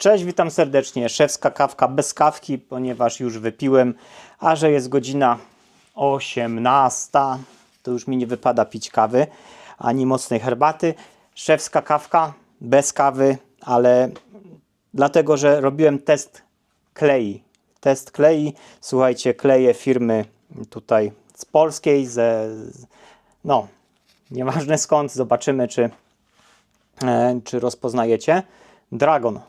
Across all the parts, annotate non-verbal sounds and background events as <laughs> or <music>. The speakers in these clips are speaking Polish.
Cześć, witam serdecznie. Szewska kawka bez kawki, ponieważ już wypiłem, a że jest godzina 18, to już mi nie wypada pić kawy ani mocnej herbaty. Szewska kawka bez kawy, ale dlatego, że robiłem test klei. Test klei, słuchajcie, kleje firmy tutaj z polskiej, ze, no, nieważne skąd, zobaczymy, czy, e, czy rozpoznajecie. Dragon.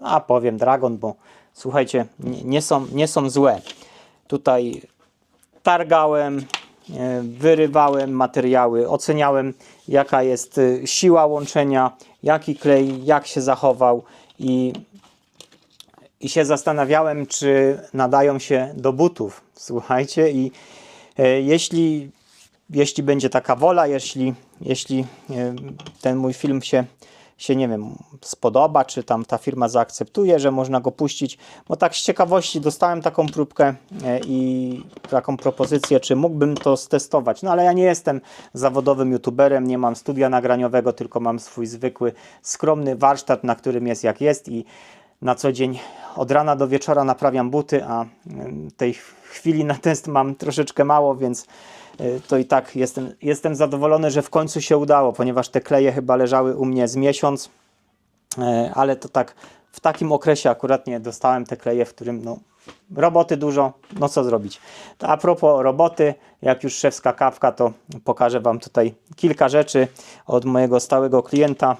A powiem Dragon, bo słuchajcie, nie, nie, są, nie są złe. Tutaj targałem, e, wyrywałem materiały, oceniałem jaka jest e, siła łączenia, jaki klej, jak się zachował i, i się zastanawiałem, czy nadają się do butów. Słuchajcie, i e, jeśli, jeśli będzie taka wola, jeśli, jeśli e, ten mój film się, się, nie wiem, spodoba, czy tam ta firma zaakceptuje, że można go puścić, bo tak z ciekawości dostałem taką próbkę e, i taką propozycję, czy mógłbym to stestować. No ale ja nie jestem zawodowym youtuberem, nie mam studia nagraniowego, tylko mam swój zwykły, skromny warsztat, na którym jest jak jest i na co dzień od rana do wieczora naprawiam buty, a tej chwili na test mam troszeczkę mało, więc to i tak jestem, jestem zadowolony, że w końcu się udało, ponieważ te kleje chyba leżały u mnie z miesiąc, e, ale to tak w takim okresie akurat nie dostałem te kleje, w którym no, roboty dużo, no co zrobić. A propos roboty, jak już szewska kawka, to pokażę Wam tutaj kilka rzeczy od mojego stałego klienta.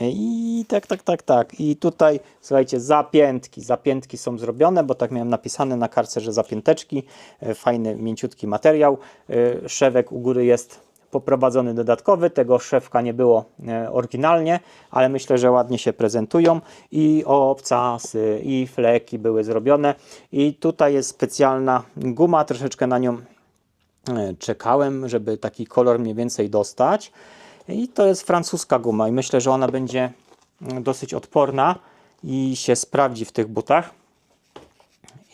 I tak, tak, tak, tak. I tutaj, słuchajcie, zapiętki. Zapiętki są zrobione, bo tak miałem napisane na karce, że zapięteczki. E, Fajny, mięciutki materiał. E, Szewek u góry jest poprowadzony dodatkowy. Tego szewka nie było e, oryginalnie, ale myślę, że ładnie się prezentują. I obcasy, i fleki były zrobione. I tutaj jest specjalna guma, troszeczkę na nią czekałem, żeby taki kolor mniej więcej dostać. I to jest francuska guma i myślę, że ona będzie mm, dosyć odporna i się sprawdzi w tych butach.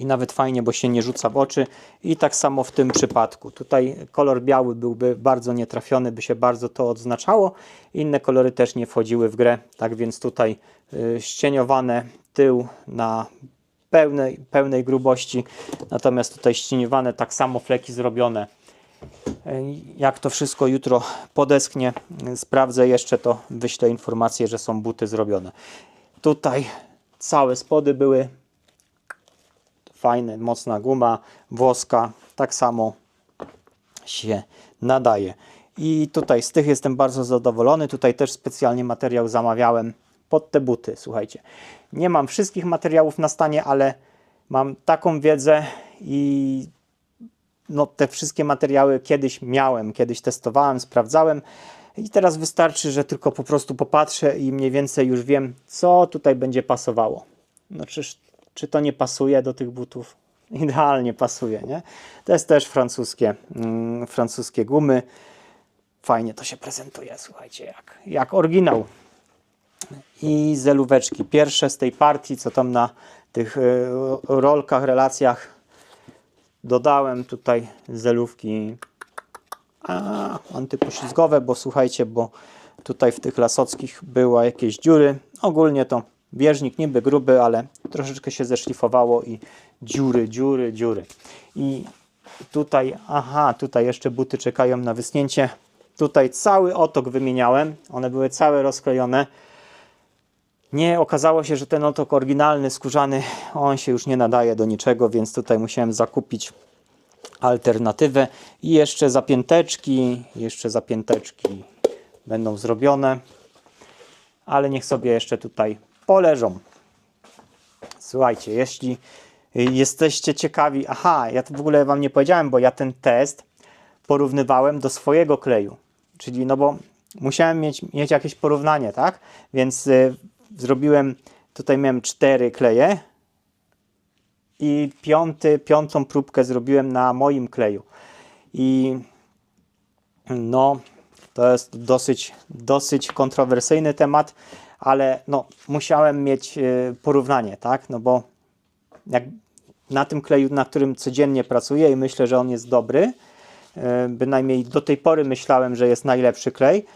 I nawet fajnie, bo się nie rzuca w oczy. I tak samo w tym przypadku. Tutaj kolor biały byłby bardzo nietrafiony, by się bardzo to odznaczało. Inne kolory też nie wchodziły w grę. Tak więc tutaj y, ścieniowane tył na pełnej, pełnej grubości. Natomiast tutaj ścieniowane tak samo fleki zrobione. Jak to wszystko jutro podeschnie, sprawdzę jeszcze to, wyślę informację, że są buty zrobione. Tutaj całe spody były fajne, mocna guma, włoska, tak samo się nadaje. I tutaj z tych jestem bardzo zadowolony. Tutaj też specjalnie materiał zamawiałem pod te buty. Słuchajcie, nie mam wszystkich materiałów na stanie, ale mam taką wiedzę i no, te wszystkie materiały kiedyś miałem, kiedyś testowałem, sprawdzałem i teraz wystarczy, że tylko po prostu popatrzę i mniej więcej już wiem, co tutaj będzie pasowało. No czyż, czy to nie pasuje do tych butów? <laughs> Idealnie pasuje, nie? To jest też francuskie, mm, francuskie gumy. Fajnie to się prezentuje, słuchajcie, jak, jak oryginał. I zelóweczki. Pierwsze z tej partii, co tam na tych y, rolkach, relacjach dodałem tutaj zelówki a, antypoślizgowe, bo słuchajcie, bo tutaj w tych lasockich była jakieś dziury. Ogólnie to bieżnik niby gruby, ale troszeczkę się zeszlifowało i dziury, dziury, dziury. I tutaj, aha, tutaj jeszcze buty czekają na wysnięcie. Tutaj cały otok wymieniałem, one były całe rozklejone. Nie, okazało się, że ten otok oryginalny, skórzany, on się już nie nadaje do niczego, więc tutaj musiałem zakupić alternatywę. I jeszcze zapięteczki, jeszcze zapięteczki będą zrobione, ale niech sobie jeszcze tutaj poleżą. Słuchajcie, jeśli jesteście ciekawi, aha, ja to w ogóle Wam nie powiedziałem, bo ja ten test porównywałem do swojego kleju, czyli no bo musiałem mieć, mieć jakieś porównanie, tak? Więc y, zrobiłem, tutaj miałem cztery kleje i piąty, piątą próbkę zrobiłem na moim kleju. I no, to jest dosyć, dosyć kontrowersyjny temat, ale no, musiałem mieć y, porównanie, tak? No bo jak na tym kleju, na którym codziennie pracuję i myślę, że on jest dobry, y, bynajmniej do tej pory myślałem, że jest najlepszy klej,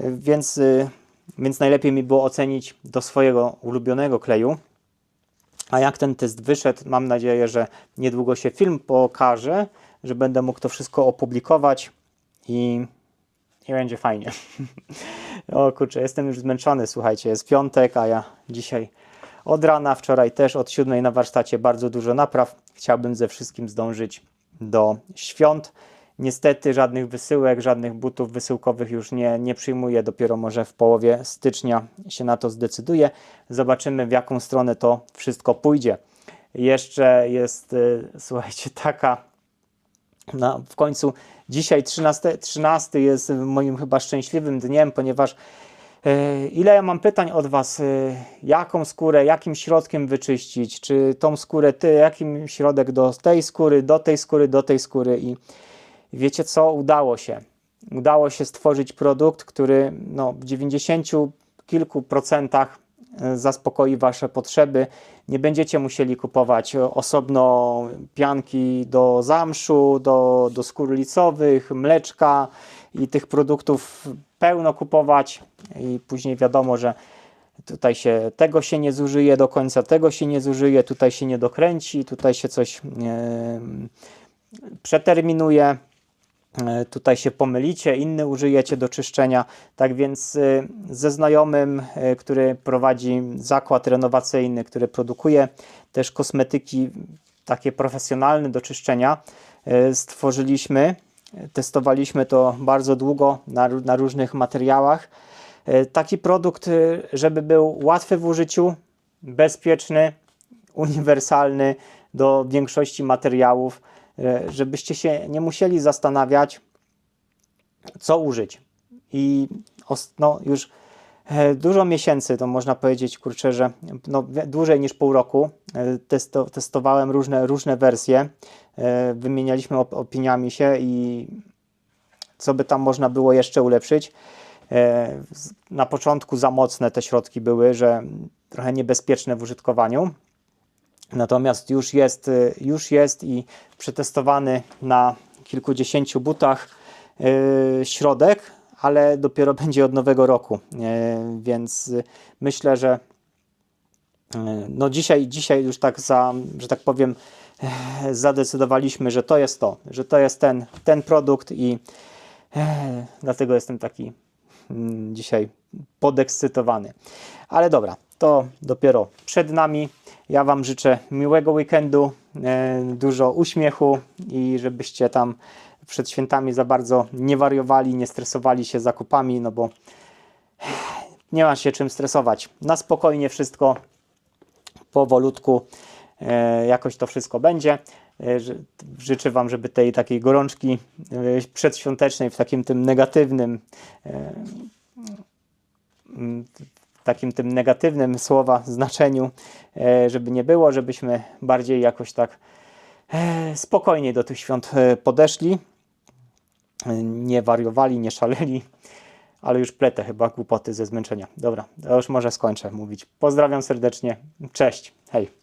y, więc, więc najlepiej mi było ocenić do swojego ulubionego kleju. A jak ten test wyszedł, mam nadzieję, że niedługo się film pokaże, że będę mógł to wszystko opublikować i, i będzie fajnie. <laughs> o kurczę, jestem już zmęczony, słuchajcie, jest piątek, a ja dzisiaj od rana, wczoraj też od siódmej na warsztacie bardzo dużo napraw. Chciałbym ze wszystkim zdążyć do świąt. Niestety żadnych wysyłek, żadnych butów wysyłkowych już nie, nie przyjmuję. Dopiero może w połowie stycznia się na to zdecyduję. Zobaczymy, w jaką stronę to wszystko pójdzie. Jeszcze jest, y, <laughs> słuchajcie, taka. No, w końcu dzisiaj 13, 13 jest moim chyba szczęśliwym dniem, ponieważ e, ile ja mam pytań od Was, e, jaką skórę, jakim środkiem wyczyścić, czy tą skórę ty, jakim środek do tej skóry, do tej skóry, do tej skóry i wiecie co, udało się. Udało się stworzyć produkt, który no, w 90 kilku procentach e, zaspokoi Wasze potrzeby. Nie będziecie musieli kupować osobno pianki do zamszu, do, do skór licowych, mleczka i tych produktów pełno kupować i później wiadomo, że tutaj się tego się nie zużyje do końca, tego się nie zużyje, tutaj się nie dokręci, tutaj się coś e, przeterminuje. E, Tutaj się pomylicie, inny użyjecie do czyszczenia. Tak więc y, ze znajomym, y, który prowadzi zakład renowacyjny, który produkuje też kosmetyki takie profesjonalne do czyszczenia, stworzyliśmy, testowaliśmy to bardzo długo na, na różnych materiałach. Taki produkt, żeby był łatwy w użyciu, bezpieczny, uniwersalny do większości materiałów, e, żebyście się nie musieli zastanawiać, co użyć. I no, już e, dużo miesięcy, to można powiedzieć, kurczę, że no, dłużej niż pół roku e, testo, testowałem różne, różne wersje, e, wymienialiśmy op- opiniami się i co by tam można było jeszcze ulepszyć. E, Na początku za mocne te środki były, że trochę niebezpieczne w użytkowaniu. Natomiast już jest, y, już jest i przetestowany na kilkudziesięciu butach y, środek, ale dopiero <laughs> będzie od nowego roku. Y, Więc myślę, że no dzisiaj, dzisiaj już tak za, że tak powiem, zadecydowaliśmy, że to jest to, że to jest ten, ten produkt i dlatego jestem taki mm, dzisiaj podekscytowany. Ale dobra, to dopiero przed nami. Ja Wam życzę miłego weekendu, e, dużo uśmiechu i żebyście tam przed świętami za bardzo nie wariowali, nie stresowali się zakupami, no bo nie ma się czym stresować. Na spokojnie wszystko, powolutku e, jakoś to wszystko będzie. E, ży- Życzę Wam, żeby tej takiej gorączki przedświątecznej w takim tym negatywnym takim tym negatywnym słowa znaczeniu, e, żeby nie było, żebyśmy bardziej jakoś tak e, spokojniej do tych świąt e, podeszli, nie wariowali, nie szaleli, ale już pletę chyba głupoty ze zmęczenia. Dobra, to już może skończę mówić. Pozdrawiam serdecznie, cześć, hej.